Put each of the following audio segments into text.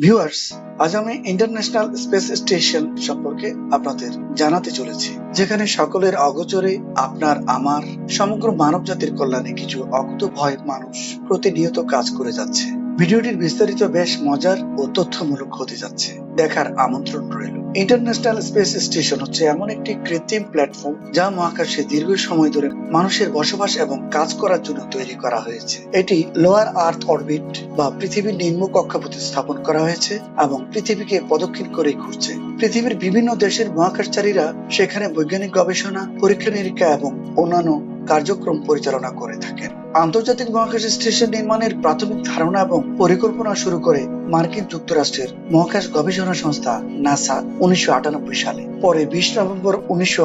Viewers, আজ আমি international space station সম্পর্কে আপনাদের জানাতে চলেছি, যেখানে সকলের অগোচরে আপনার, আমার, সমগ্র মানব জাতির কল্যাণে কিছু অকুত ভয় মানুষ প্রতিনিয়ত কাজ করে যাচ্ছে। ভিডিওটির বিস্তারিত বেশ মজার ও তথ্যমূলক হতে যাচ্ছে। দেখার আমন্ত্রণ রইল। ইন্টারন্যাশনাল স্পেস স্টেশন হচ্ছে এমন একটি কৃত্রিম প্ল্যাটফর্ম যা মহাকাশে দীর্ঘ সময় ধরে মানুষের বসবাস এবং কাজ করার জন্য তৈরি করা হয়েছে। এটি লোয়ার আর্থ অরবিট বা পৃথিবীর নিম্ন কক্ষপথে স্থাপন করা হয়েছে এবং পৃথিবীকে প্রদক্ষিণ করে ঘুরছে। পৃথিবীর বিভিন্ন দেশের মহাকাশচারীরা সেখানে বৈজ্ঞানিক গবেষণা পরীক্ষা নিরীক্ষা এবং অন্যান্য কার্যক্রম পরিচালনা করে থাকেন। আন্তর্জাতিক মহাকাশ স্টেশন নির্মাণের প্রাথমিক ধারণা এবং পরিকল্পনা শুরু করে মার্কিন যুক্তরাষ্ট্রের মহাকাশ গবেষণা সংস্থা নাসা উনিশশো সালে। পরে বিশ নভেম্বর উনিশশো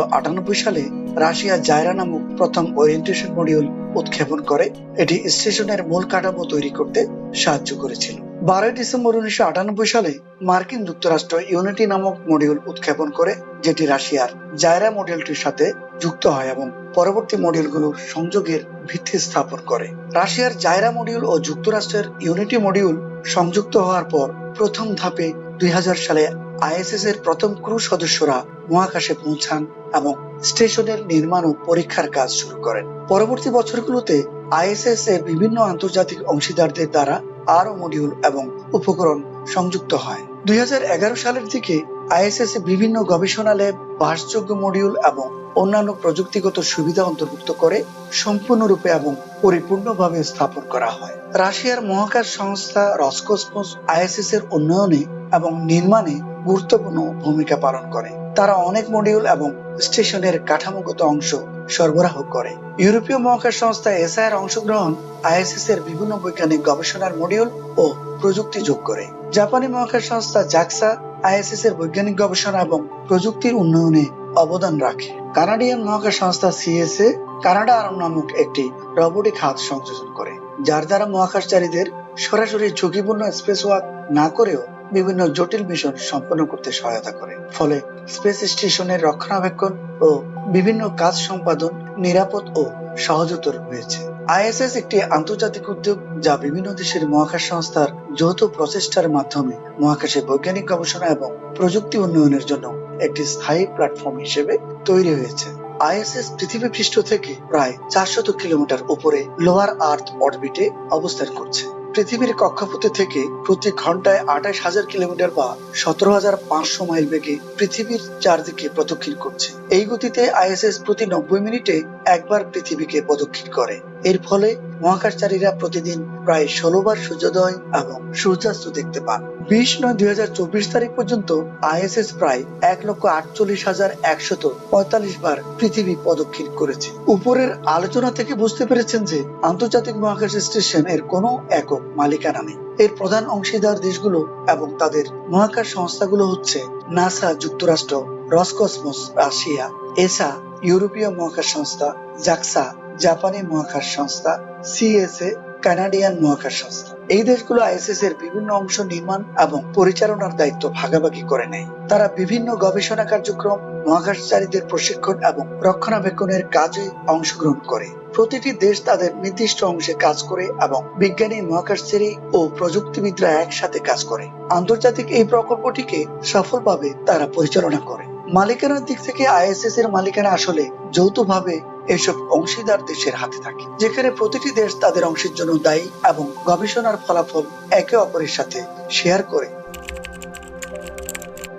সালে রাশিয়া জায়রা নামক প্রথম ওরিয়েন্টেশন মডিউল উৎক্ষেপণ করে। এটি স্টেশনের মূল কাঠামো তৈরি করতে সাহায্য করেছিল। বারোই ডিসেম্বর উনিশশো আটানব্বই সালে মার্কিন যুক্তরাষ্ট্র ইউনিটি নামক মডিউল উৎক্ষেপণ করে যেটি রাশিয়ার জায়রা মডিউলটির সাথে যুক্ত হয় এবং পরবর্তী মডিউলগুলোর সংযোগের ভিত্তি স্থাপন করে। রাশিয়ার জায়রা মডিউল ও যুক্তরাষ্ট্রের ইউনিটি মডিউল সংযুক্ত হওয়ার পর প্রথম ধাপে দুই সালে আইএসএস এর প্রথম ক্রু সদস্যরা মহাকাশে পৌঁছান এবং স্টেশনের নির্মাণ ও পরীক্ষার কাজ শুরু করেন। পরবর্তী বছরগুলোতে আইএসএস এর বিভিন্ন আন্তর্জাতিক অংশীদারদের দ্বারা আরও মডিউল এবং উপকরণ সংযুক্ত হয়। দুই হাজার এগারো সালের দিকে আইএসএস এ বিভিন্ন গবেষণা ল্যাব বাসযোগ্য মডিউল এবং অন্যান্য প্রযুক্তিগত সুবিধা অন্তর্ভুক্ত করে সম্পূর্ণরূপে এবং পরিপূর্ণভাবে স্থাপন করা হয়। রাশিয়ার মহাকাশ সংস্থা রসকসমস আইএসএস এর উন্নয়নে এবং নির্মাণে গুরুত্বপূর্ণ ভূমিকা পালন করে। তারা অনেক মডিউল এবং স্টেশনের কাঠামোগত অংশ সরবরাহ করে। ইউরোপীয় মহাকাশ সংস্থা এসআই এর অংশগ্রহণ আইএসএস এর বিভিন্ন বৈজ্ঞানিক গবেষণার মডিউল ও প্রযুক্তি যোগ করে। জাপানি মহাকাশ সংস্থা জাক্সা আইএসএস এর বৈজ্ঞানিক গবেষণা এবং প্রযুক্তির উন্নয়নে অবদান রাখে। কানাডিয়ান মহাকাশ সংস্থা সিএসএ, কানাডা আরম নামক একটি রোবোটিক হাত সংযোজন করে, যার দ্বারা মহাকাশচারীদের সরাসরি ঝুঁকিপূর্ণ স্পেস ওয়াক না করেও বিভিন্ন জটিল মিশন সম্পন্ন করতে সহায়তা করে। ফলে স্পেস স্টেশনের রক্ষণাবেক্ষণ ও বিভিন্ন কাজ সম্পাদন নিরাপদ ও সহজতর হয়েছে। আইএসএস একটি আন্তর্জাতিক উদ্যোগ যা বিভিন্ন দেশের মহাকাশ সংস্থার যৌথ প্রচেষ্টার মাধ্যমে মহাকাশে বৈজ্ঞানিক গবেষণা এবং প্রযুক্তি উন্নয়নের জন্য একটি স্থায়ী প্ল্যাটফর্ম হিসেবে তৈরি হয়েছে। আইএসএস পৃথিবী পৃষ্ঠ থেকে প্রায় চারশত কিলোমিটার উপরে লোয়ার আর্থ অরবিটে অবস্থান করছে। পৃথিবীর কক্ষপথে থেকে প্রতি ঘন্টায় আঠাশ হাজার কিলোমিটার বা সতেরো হাজার পাঁচশো মাইল বেগে পৃথিবীর চারদিকে প্রদক্ষিণ করছে। এই গতিতে আইএসএস প্রতি নব্বই মিনিটে একবার পৃথিবীকে প্রদক্ষিণ করে। এর ফলে মহাকাশচারীরা প্রতিদিন প্রায় ষোলোবার সূর্যোদয় এবং সূর্যাস্ত দেখতে পান। বিশ নয় দুই হাজার চব্বিশ তারিখ পর্যন্ত আইএসএস প্রায় এক লক্ষ আটচল্লিশ হাজার একশত পঁয়তাল্লিশ বার পৃথিবী প্রদক্ষিণ করেছে। উপরের আলোচনা থেকে বুঝতে পেরেছেন যে আন্তর্জাতিক মহাকাশ স্টেশনের কোনো একক মালিকানা নেই। এর প্রধান অংশীদার দেশগুলো এবং তাদের মহাকাশ সংস্থাগুলো হচ্ছে নাসা, যুক্তরাষ্ট্র, রসকসমস, রাশিয়া, এসা, ইউরোপীয় মহাকাশ সংস্থা, জাক্সা, জাপানি মহাকাশ সংস্থা সিএসএ কানাডিয়ান মহাকাশ সংস্থা এই দেশগুলো আইএসএস এর বিভিন্ন অংশ নির্মাণ এবং পরিচালনার দায়িত্ব ভাগাভাগি করে নেয়। তারা বিভিন্ন গবেষণা কার্যক্রম, মহাকাশচারীদের প্রশিক্ষণ এবং রক্ষণাবেক্ষণের কাজে অংশগ্রহণ করে। প্রতিটি দেশ তাদের নির্দিষ্ট অংশে কাজ করে এবং বিজ্ঞানী, মহাকাশচারী ও প্রযুক্তিবিদরা একসাথে কাজ করে। আন্তর্জাতিক এই প্রকল্পটিকে সফলভাবে তারা পরিচালনা করে। মালিকানার দিক থেকে আইএসএস এর মালিকানা আসলে যৌথভাবে এসব অংশীদার দেশের হাতে থাকে, যেখানে প্রতিটি দেশ তাদের অংশের জন্য দায়ী এবং গবেষণার ফলাফল একে অপরের সাথে শেয়ার করে।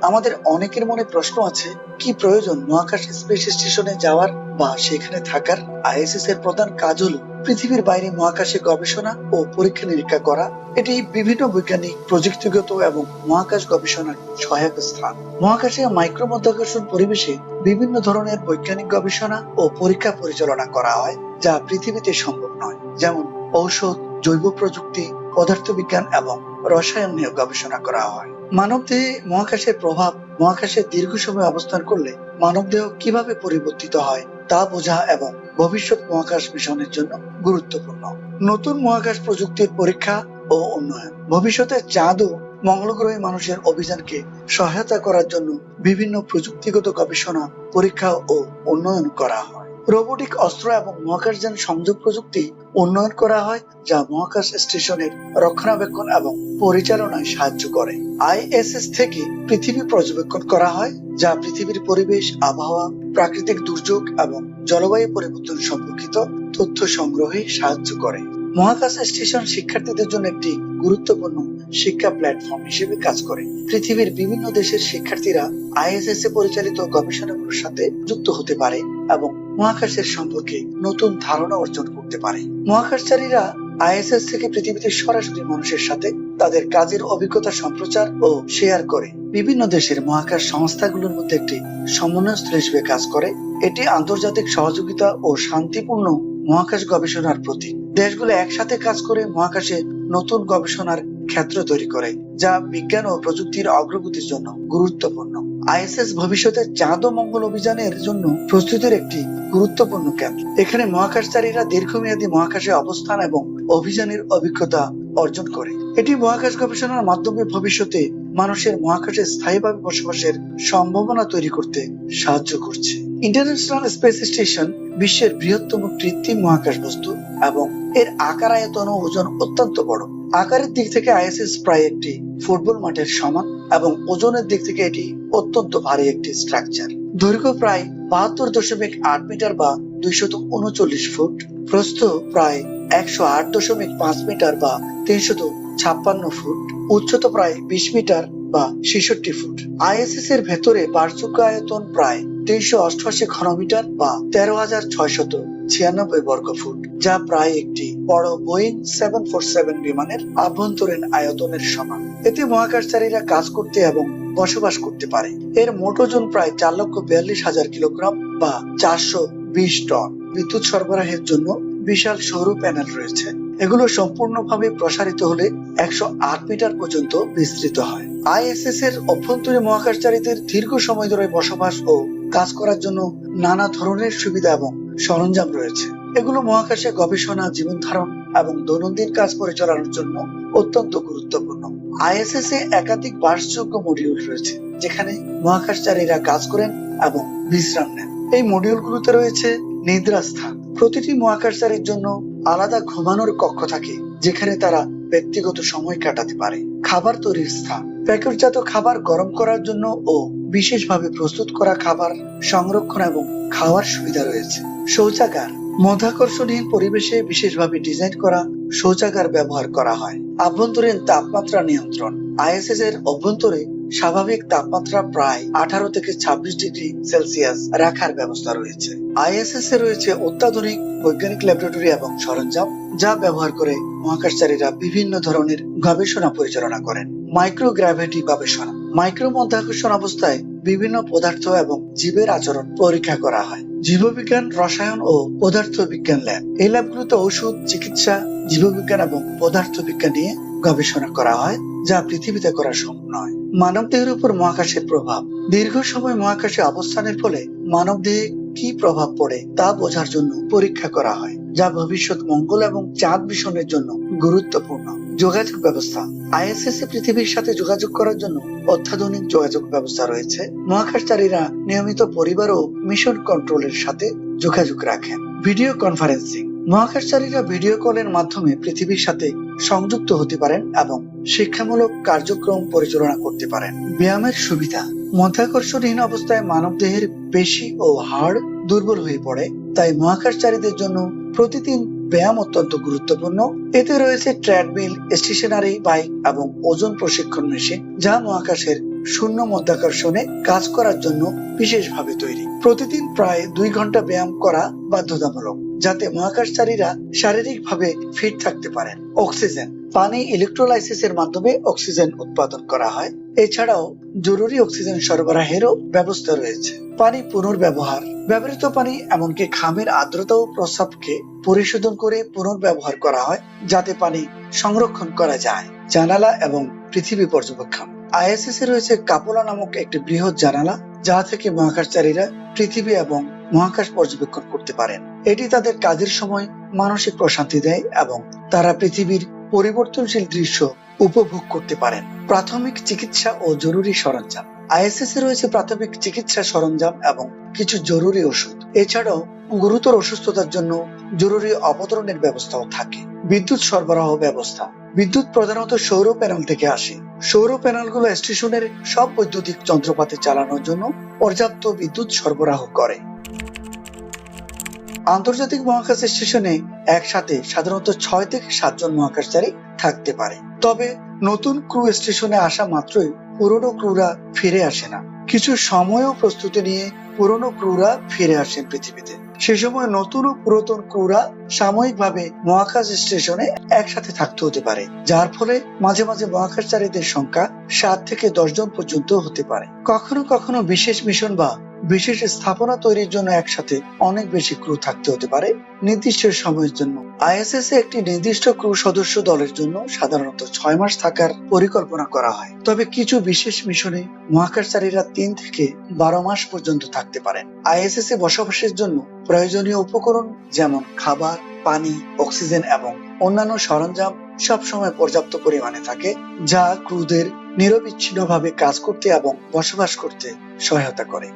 আমাদের অনেকের মনে প্রশ্ন আছে, কি প্রয়োজন মহাকাশ স্পেস স্টেশনে যাওয়ার বা সেখানে থাকার? আইএসএস এর প্রধান কাজ হলো পৃথিবীর বাইরে মহাকাশে গবেষণা ও পরীক্ষা নিরীক্ষা করা। এটি বিভিন্ন বৈজ্ঞানিক, প্রযুক্তিগত এবং মহাকাশ গবেষণার সহায়ক স্থান। মহাকাশে মাইক্রো মধ্যাকর্ষণ পরিবেশে বিভিন্ন ধরনের বৈজ্ঞানিক গবেষণা ও পরীক্ষা পরিচালনা করা হয়, যা পৃথিবীতে সম্ভব নয়। যেমন ঔষধ, জৈব প্রযুক্তি, পদার্থবিজ্ঞান এবং রসায়ন নিয়ে গবেষণা করা হয়। মানবদেহে মহাকাশের প্রভাব মহাকাশে দীর্ঘ সময় অবস্থান করলে মানবদেহ কীভাবে পরিবর্তিত হয় তা বোঝা এবং ভবিষ্যৎ মহাকাশ মিশনের জন্য গুরুত্বপূর্ণ। নতুন মহাকাশ প্রযুক্তির পরীক্ষা ও উন্নয়ন। ভবিষ্যতে চাঁদ ও মঙ্গল গ্রহে মানুষের অভিযানকে সহায়তা করার জন্য বিভিন্ন প্রযুক্তিগত গবেষণা, পরীক্ষা ও উন্নয়ন করা হয়। রোবোটিক অস্ত্র এবং মহাকাশযান সংযোগ প্রযুক্তি উন্নয়ন করা হয়, যা মহাকাশ স্টেশনের রক্ষণাবেক্ষণ এবং পরিচালনায় সাহায্য করে। আইএসএস থেকে পৃথিবী পর্যবেক্ষণ করা হয়, যা পৃথিবীর পরিবেশ, আবহাওয়া, প্রাকৃতিক দুর্যোগ এবং জলবায়ু পরিবর্তন সম্পর্কিত তথ্য সংগ্রহে সাহায্য করে। মহাকাশ স্টেশন শিক্ষার্থীদের জন্য একটি গুরুত্বপূর্ণ শিক্ষা প্ল্যাটফর্ম হিসেবে কাজ করে। পৃথিবীর বিভিন্ন দেশের শিক্ষার্থীরা আইএসএস এ পরিচালিত গবেষণাগুলোর সাথে যুক্ত হতে পারে এবং মহাকাশের সম্পর্কে নতুন ধারণা অর্জন করতে পারে। মহাকাশচারীরা আইএসএস থেকে পৃথিবীতে সরাসরি মানুষের সাথে তাদের কাজের অভিজ্ঞতা সম্প্রচার ও শেয়ার করে। বিভিন্ন দেশের মহাকাশ সংস্থাগুলোর মধ্যে একটি সমন্বয়স্থল হিসেবে কাজ করে। এটি আন্তর্জাতিক সহযোগিতা ও শান্তিপূর্ণ মহাকাশ গবেষণার প্রতীক। দেশগুলো একসাথে কাজ করে মহাকাশে নতুন গবেষণার ক্ষেত্র তৈরি করে, যা বিজ্ঞান ও প্রযুক্তির অগ্রগতির জন্য গুরুত্বপূর্ণ। আইএসএস ভবিষ্যতে চাঁদ ও মঙ্গল অভিযানের জন্য প্রস্তুতির একটি গুরুত্বপূর্ণ কেন্দ্র। এখানে মহাকাশচারীরা দীর্ঘমেয়াদী মহাকাশে অবস্থান এবং অভিযানের অভিজ্ঞতা অর্জন করে। এটি মহাকাশ গবেষণার মাধ্যমে ভবিষ্যতে মানুষের মহাকাশে স্থায়ীভাবে বসবাসের সম্ভাবনা তৈরি করতে সাহায্য করছে। ইন্টারন্যাশনাল স্পেস স্টেশন বিশ্বের বৃহত্তম কৃত্রিম মহাকাশ বস্তু এবং এর আকার, আয়তন ও ওজন অত্যন্ত বড়। আকারের দিক থেকে আইএসএস প্রায় একটি ফুটবল মাঠের সমান এবং ওজনের দিক থেকে এটি অত্যন্ত ভারী একটি স্ট্রাকচার। দৈর্ঘ্য প্রায় বাহাত্তর দশমিক আট মিটার বা দুইশত উনচল্লিশ ফুট। প্রস্থ প্রায় একশো আট দশমিক পাঁচ মিটার বা তিনশত ছাপ্পান্ন ফুট। উচ্চতা প্রায় বিশ মিটার বা ছেষট্টি ফুট। আইএসএস এর ভেতরে বার্ষিক আয়তন প্রায় তিনশো অষ্টআশি ঘনমিটার বা তেরো হাজার ছয়শত ছিয়ানব্বই বর্গ ফুট, যা প্রায় একটি বড় বোয়িং সেভেন ফোর সেভেন বিমানের আভ্যন্তরীণ আয়তনের সমান। এতে মহাকাশচারীরা কাজ করতে এবং বসবাস করতে পারে। এর মোট ওজন প্রায় চার লক্ষ বিয়াল্লিশ হাজার কিলোগ্রাম বা চারশো বিশ টন। বিদ্যুৎ সরবরাহের জন্য বিশাল সৌর প্যানেল রয়েছে। এগুলো সম্পূর্ণভাবে প্রসারিত হলে একশো আট মিটার পর্যন্ত বিস্তৃত হয়। আইএসএস এর অভ্যন্তরীণ মহাকাশচারীদের দীর্ঘ সময় ধরে বসবাস ও কাজ করার জন্য নানা ধরনের সুবিধা এবং সরঞ্জাম রয়েছে। এগুলো মহাকাশে গবেষণা, জীবন ধারণ এবং দৈনন্দিন কাজ পরিচালনার জন্য অত্যন্ত গুরুত্বপূর্ণ। আইএসএস এ একাধিক বাসযোগ্য মডিউল রয়েছে, যেখানে মহাকাশচারীরা কাজ করেন এবং বিশ্রাম নেন। এই মডিউলগুলোতে রয়েছে নিদ্রা স্থান। প্রতিটি মহাকাশচারীর জন্য আলাদা ঘুমানোর কক্ষ থাকে, যেখানে তারা ব্যক্তিগত সময় কাটাতে পারে। খাবার তৈরির স্থান। প্যাকেটজাত খাবার গরম করার জন্য ও বিশেষভাবে প্রস্তুত করা খাবার সংরক্ষণ এবং খাওয়ার সুবিধা রয়েছে। শৌচাগার, মধ্যাকর্ষণহীন পরিবেশে বিশেষভাবে ডিজাইন করা শৌচাগার ব্যবহার করা হয়। আভ্যন্তরীণ তাপমাত্রা নিয়ন্ত্রণ, আইএসএস এর অভ্যন্তরে স্বাভাবিক তাপমাত্রা প্রায় আঠারো থেকে ছাব্বিশ ডিগ্রি সেলসিয়াস রাখার ব্যবস্থা রয়েছে। আইএসএস এ রয়েছে অত্যাধুনিক বৈজ্ঞানিক ল্যাবরেটরি এবং সরঞ্জাম, যা ব্যবহার করে মহাকাশচারীরা বিভিন্ন ধরনের গবেষণা পরিচালনা করেন। মাইক্রোগ্র্যাভিটি গবেষণা মাইক্রো মধ্যাকর্ষণ অবস্থায় বিভিন্ন পদার্থ এবং জীবের আচরণ পরীক্ষা করা হয়। জীববিজ্ঞান, রসায়ন ও পদার্থ বিজ্ঞান ল্যাব। এই ল্যাবগুলোতে ওষুধ চিকিৎসা, জীববিজ্ঞান এবং পদার্থ বিজ্ঞান নিয়ে গবেষণা করা হয়, যা পৃথিবীতে করা সম্ভব নয়। মানব দেহের উপর মহাকাশের প্রভাব। দীর্ঘ সময় মহাকাশে অবস্থানের ফলে মানব দেহে কি প্রভাব পড়ে তা বোঝার জন্য পরীক্ষা করা হয়, যা ভবিষ্যৎ মঙ্গল এবং চাঁদ মিশনের জন্য গুরুত্বপূর্ণ। যোগাযোগ ব্যবস্থা। আইএসএস পৃথিবীর সাথে যোগাযোগ করার জন্য অত্যাধুনিক যোগাযোগ ব্যবস্থা রয়েছে। মহাকাশচারীরা নিয়মিত পরিবার ও মিশন কন্ট্রোলের সাথে যোগাযোগ রাখেন। ভিডিও কনফারেন্সিং মহাকাশচারীরা ভিডিও কলের মাধ্যমে পৃথিবীর সাথে সংযুক্ত হতে পারেন এবং শিক্ষামূলক কার্যক্রম পরিচালনা করতে পারেন। ব্যায়ামের সুবিধা। মধ্যাকর্ষণহীন অবস্থায় মানবদেহের পেশি ও হাড় দুর্বল হয়ে পড়ে, তাই মহাকাশচারীদের জন্য প্রতিদিন ব্যায়াম অত্যন্ত গুরুত্বপূর্ণ। এতে রয়েছে ট্রেডমিল স্টেশনারি বাইক এবং ওজন প্রশিক্ষণ মেশিন যা মহাকাশের শূন্য মধ্যাকর্ষণে কাজ করার জন্য বিশেষভাবে তৈরি। প্রতিদিন প্রায় দুই ঘণ্টা ব্যায়াম করা বাধ্যতামূলক, যাতে মহাকাশচারীরা শারীরিকভাবে ফিট থাকতে পারেন। অক্সিজেন, পানি ইলেকট্রোলাইসিসের মাধ্যমে অক্সিজেন উৎপাদন করা হয়। এছাড়াও জরুরি অক্সিজেন সরবরাহেরও ব্যবস্থা রয়েছে। পানি পুনর্ব্যবহার, ব্যবহৃত পানি এমনকি খামের আর্দ্রতা ও প্রস্রাবকে পরিশোধন করে পুনর্ব্যবহার করা হয়, যাতে পানি সংরক্ষণ করা যায়। জানালা এবং পৃথিবী পর্যবেক্ষণ। আইএসএস এ রয়েছে কাপোলা নামক একটি বৃহৎ জানালা, যা থেকে মহাকাশচারীরা পৃথিবী এবং মহাকাশ পর্যবেক্ষণ করতে পারেন। এটি তাদের কাজের সময় মানসিক প্রশান্তি দেয় এবং তারা পৃথিবীর পরিবর্তনশীল দৃশ্য উপভোগ করতে পারেন। প্রাথমিক চিকিৎসা ও জরুরি সরঞ্জাম। আইএসএস এ রয়েছে প্রাথমিক চিকিৎসা সরঞ্জাম এবং কিছু জরুরি ওষুধ। এছাড়াও গুরুতর অসুস্থতার জন্য জরুরি অবতরণের ব্যবস্থাও থাকে। বিদ্যুৎ সরবরাহ ব্যবস্থা। বিদ্যুৎ প্রধানত সৌর প্যানেল থেকে আসে। সৌর প্যানেলগুলো স্টেশনের সব বৈদ্যুতিক যন্ত্রপাতি চালানোর জন্য পর্যাপ্ত বিদ্যুৎ সরবরাহ করে। আন্তর্জাতিক মহাকাশ স্টেশনে একসাথে সাধারণত ছয় থেকে সাতজন মহাকাশচারী থাকতে পারে। তবে নতুন ক্রু স্টেশনে আসা মাত্রই পুরনো ক্রুরা ফিরে আসে না। কিছু সময়ও প্রস্তুতি নিয়ে পুরনো ক্রুরা ফিরে আসেন পৃথিবীতে। সে সময় নতুন ও পুরাতন ক্রুরা সাময়িকভাবে মহাকাশ স্টেশনে একসাথে থাকতে হতে পারে, যার ফলে মাঝে মাঝে মহাকাশচারীদের সংখ্যা সাত থেকে দশ জন পর্যন্ত হতে পারে। কখনো কখনো বিশেষ মিশন বা বিশেষ স্থাপনা তৈরির জন্য একসাথে অনেক বেশি ক্রু থাকতে হতে পারে নির্দিষ্ট সময়ের জন্য। আইএসএস একটি নির্দিষ্ট ক্রু সদস্য দলের জন্য সাধারণত ছয় মাস থাকার পরিকল্পনা করা হয়। তবে কিছু বিশেষ মিশনে মহাকাশচারীরা তিন থেকে বারো মাস পর্যন্ত থাকতে পারেন। আইএসএস এ বসবাসের জন্য প্রয়োজনীয় উপকরণ যেমন খাবার পানি, অক্সিজেন এবং অন্যান্য সরঞ্জাম সবসময় পর্যাপ্ত পরিমাণে থাকে, যা ক্রুদের নিরবিচ্ছিন্নভাবে কাজ করতে এবং বসবাস করতে সহায়তা করে।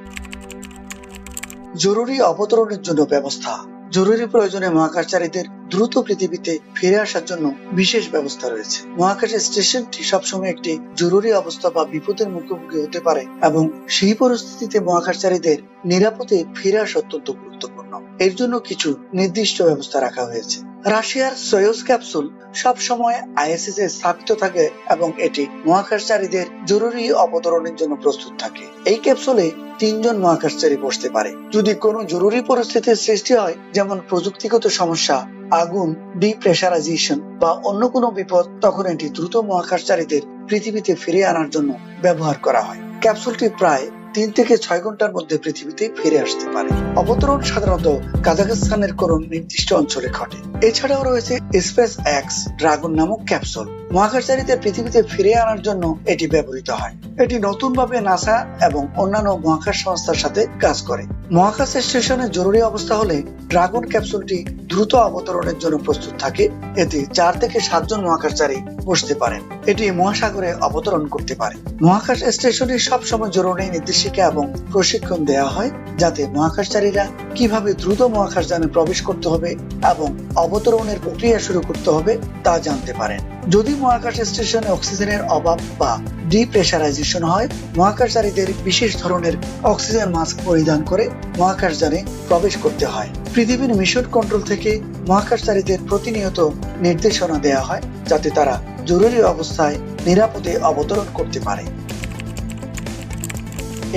জরুরি অবতরণের জন্য ব্যবস্থা। জরুরি প্রয়োজনে মহাকাশচারীদের দ্রুত পৃথিবীতে ফিরে আসার জন্য বিশেষ ব্যবস্থা রয়েছে। মহাকাশ স্টেশনটি সবসময় একটি জরুরি অবস্থা বা বিপদের মুখোমুখি হতে পারে এবং সেই পরিস্থিতিতে মহাকাশচারীদের নিরাপদে ফিরে আসা অত্যন্ত গুরুত্বপূর্ণ। এর জন্য কিছু নির্দিষ্ট ব্যবস্থা রাখা হয়েছে। রাশিয়ার সয়োজ ক্যাপসুল সব সময় আইএসএস এ স্থাপিত থাকে এবং এটি মহাকাশচারীদের জরুরি অবতরণের জন্য প্রস্তুত থাকে। এই ক্যাপসুলে তিনজন মহাকাশচারী বসতে পারে। যদি কোনো জরুরি পরিস্থিতির সৃষ্টি হয়, যেমন প্রযুক্তিগত সমস্যা আগুন ডিপ্রেশারাইজেশন বা অন্য কোনো বিপদ তখন এটি দ্রুত মহাকাশচারীদের পৃথিবীতে ফিরে আনার জন্য ব্যবহার করা হয়। ক্যাপসুলটি প্রায় তিন থেকে ছয় ঘণ্টার মধ্যে পৃথিবীতে ফিরে আসতে পারে। অবতরণ সাধারণত কাজাখস্তানের কোন নির্দিষ্ট অঞ্চলে ঘটে। এছাড়াও রয়েছে স্পেস এক্স ড্রাগন নামক ক্যাপসুল। মহাকাশচারীদের পৃথিবীতে ফিরে আনার জন্য এটি ব্যবহৃত হয়। এটি নতুনভাবে নাসা এবং অন্যান্য মহাকাশ সংস্থার সাথে কাজ করে। মহাকাশ স্টেশনে জরুরি অবস্থা হলে ড্রাগন ক্যাপসুলটি দ্রুত অবতরণের জন্য প্রস্তুত থাকে। এতে চার থেকে সাতজন মহাকাশচারী বসতে পারেন। এটি মহাসাগরে অবতরণ করতে পারে। মহাকাশ স্টেশনে সবসময় জরুরি নির্দেশিকা এবং প্রশিক্ষণ দেওয়া হয়, যাতে মহাকাশচারীরা কীভাবে দ্রুত মহাকাশযানে প্রবেশ করতে হবে এবং অবতরণের প্রক্রিয়া শুরু করতে হবে তা জানতে পারেন। যদি মহাকাশ স্টেশনে অক্সিজেনের অভাব বা ডিপ্রেশারাইজেশন হয়, মহাকাশচারীদের বিশেষ ধরনের অক্সিজেন মাস্ক পরিধান করে মহাকাশযানে প্রবেশ করতে হয়। পৃথিবীর মিশন কন্ট্রোল থেকে মহাকাশচারীদের প্রতিনিয়ত নির্দেশনা দেওয়া হয়, যাতে তারা জরুরি অবস্থায় নিরাপদে অবতরণ করতে পারে।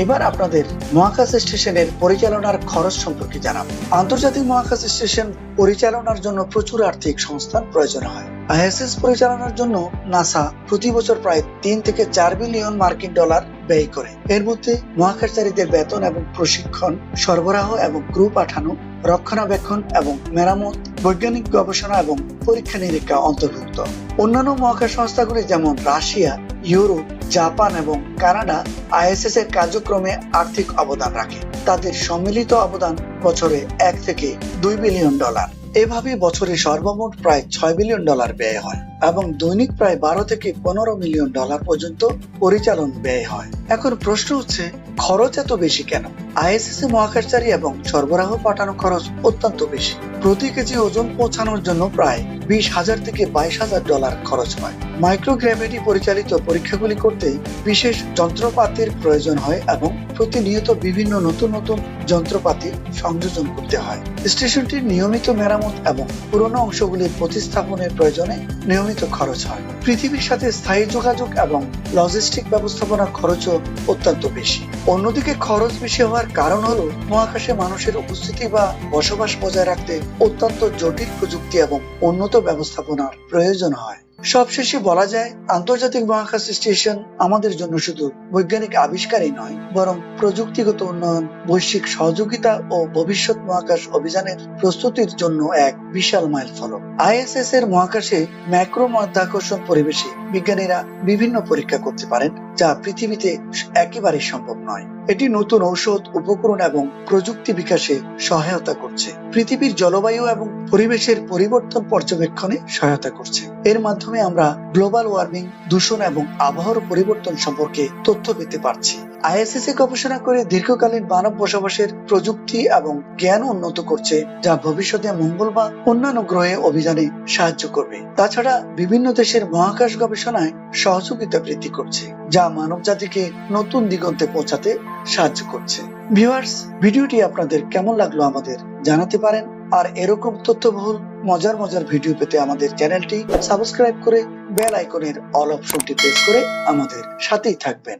এবার আপনাদের মহাকাশ স্টেশনের পরিচালনার খরচ সম্পর্কে জানাব। আন্তর্জাতিক মহাকাশ স্টেশন পরিচালনার জন্য প্রচুর আর্থিক সংস্থান প্রয়োজন হয়। আইএসএস পরিচালনার জন্য নাসা প্রতি বছর প্রায় তিন থেকে চার বিলিয়ন মার্কিন ডলার ব্যয় করে। এর মধ্যে মহাকাশচারীদের বেতন এবং প্রশিক্ষণ, সরবরাহ এবং ক্রু পাঠানো, রক্ষণাবেক্ষণ এবং মেরামত, বৈজ্ঞানিক গবেষণা এবং পরীক্ষা নিরীক্ষা অন্তর্ভুক্ত। অন্যান্য মহাকাশ সংস্থাগুলি যেমন রাশিয়া, ইউরোপ, জাপান এবং কানাডা আইএসএস এর কার্যক্রমে আর্থিক অবদান রাখে। তাদের সম্মিলিত অবদান বছরে এক থেকে দুই বিলিয়ন ডলার। এভাবে বছরে সর্বমোট প্রায় ছয় বিলিয়ন ডলার ব্যয় হয় এবং দৈনিক প্রায় বারো থেকে পনেরো মিলিয়ন ডলার পর্যন্ত পরিচালন ব্যয় হয়। এখন প্রশ্ন হচ্ছে, খরচ এত বেশি কেন? আইএসএস মহাকাশচারী এবং সরবরাহ পাঠানো খরচ অত্যন্ত বেশি। প্রতি কেজি ওজন পৌঁছানোর জন্য প্রায় বিশ হাজার থেকে বাইশ হাজার ডলার খরচ হয়। মাইক্রোগ্র্যাভিটি পরিচালিত পরীক্ষাগুলি করতে বিশেষ যন্ত্রপাতির প্রয়োজন হয় এবং প্রতিনিয়ত বিভিন্ন নতুন নতুন যন্ত্রপাতি সংযোজন করতে হয়। স্টেশনটির নিয়মিত মেরামত এবং পুরনো অংশগুলির প্রতিস্থাপনের প্রয়োজনে নিয়মিত খরচ হয়। পৃথিবীর সাথে স্থায়ী যোগাযোগ এবং লজিস্টিক ব্যবস্থাপনার খরচও অত্যন্ত বেশি। অন্যদিকে খরচ বেশি হওয়ার কারণ হলো মহাকাশে মানুষের উপস্থিতি বা বসবাস বজায় রাখতে অত্যন্ত জটিল প্রযুক্তি এবং উন্নত ব্যবস্থাপনার প্রয়োজন হয়। সবশেষে বলা যায়, আন্তর্জাতিক মহাকাশ স্টেশন আমাদের জন্য শুধু বৈজ্ঞানিক আবিষ্কারই নয়, বরং প্রযুক্তিগত উন্নয়ন, বৈশ্বিক সহযোগিতা ও ভবিষ্যৎ মহাকাশ অভিযানের প্রস্তুতির জন্য এক বিশাল মাইল ফলক আইএসএস এর মহাকাশে ম্যাক্রো মাধ্যাকর্ষণ পরিবেশে বিজ্ঞানীরা বিভিন্ন পরীক্ষা করতে পারেন, যা পৃথিবীতে একেবারে সম্ভব নয়। এটি নতুন ঔষধ, উপকরণ এবং প্রযুক্তি বিকাশে সহায়তা করছে। পৃথিবীর জলবায়ু এবং পরিবেশের পরিবর্তন পর্যবেক্ষণে সহায়তা করছে। এর মাধ্যমে আমরা গ্লোবাল ওয়ার্মিং, দূষণ এবং আবহাওয়ার পরিবর্তন সম্পর্কে তথ্য পেতে পারছি। আইএসএস গবেষণা করে দীর্ঘকালীন মানব বসবাসের প্রযুক্তি এবং জ্ঞান উন্নত করছে, যা ভবিষ্যতে মঙ্গল বা অন্যান্য গ্রহে অভিযানে সাহায্য করবে। তাছাড়া বিভিন্ন দেশের মহাকাশ গবেষণায় সহযোগিতা বৃদ্ধি করছে, যা মানব জাতিকে নতুন দিগন্তে পৌঁছাতে সাহায্য করছে। ভিউয়ার্স, ভিডিওটি আপনাদের কেমন লাগল আমাদের জানাতে পারেন, আর এরকম তথ্যবহুল, মজার মজার ভিডিও পেতে আমাদের চ্যানেলটি সাবস্ক্রাইব করে বেল আইকনের অল অপশনটি প্রেস করে আমাদের সাথেই থাকবেন।